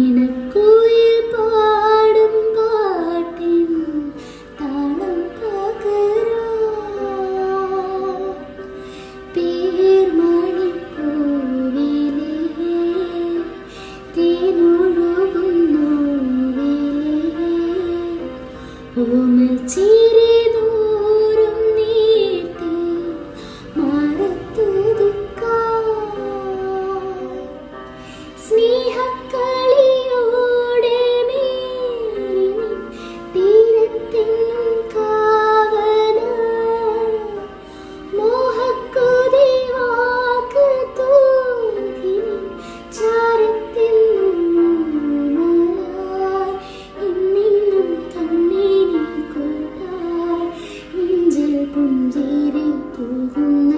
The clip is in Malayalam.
ഇണക്കുയിൽ പാടും പാട്ടിൻ താളം പകരാ. പേർമണിപ്പൂവിലെ തേനൊഴുകുന്നു ഓമൽ ചിരിതൂ പൂരങ്ങ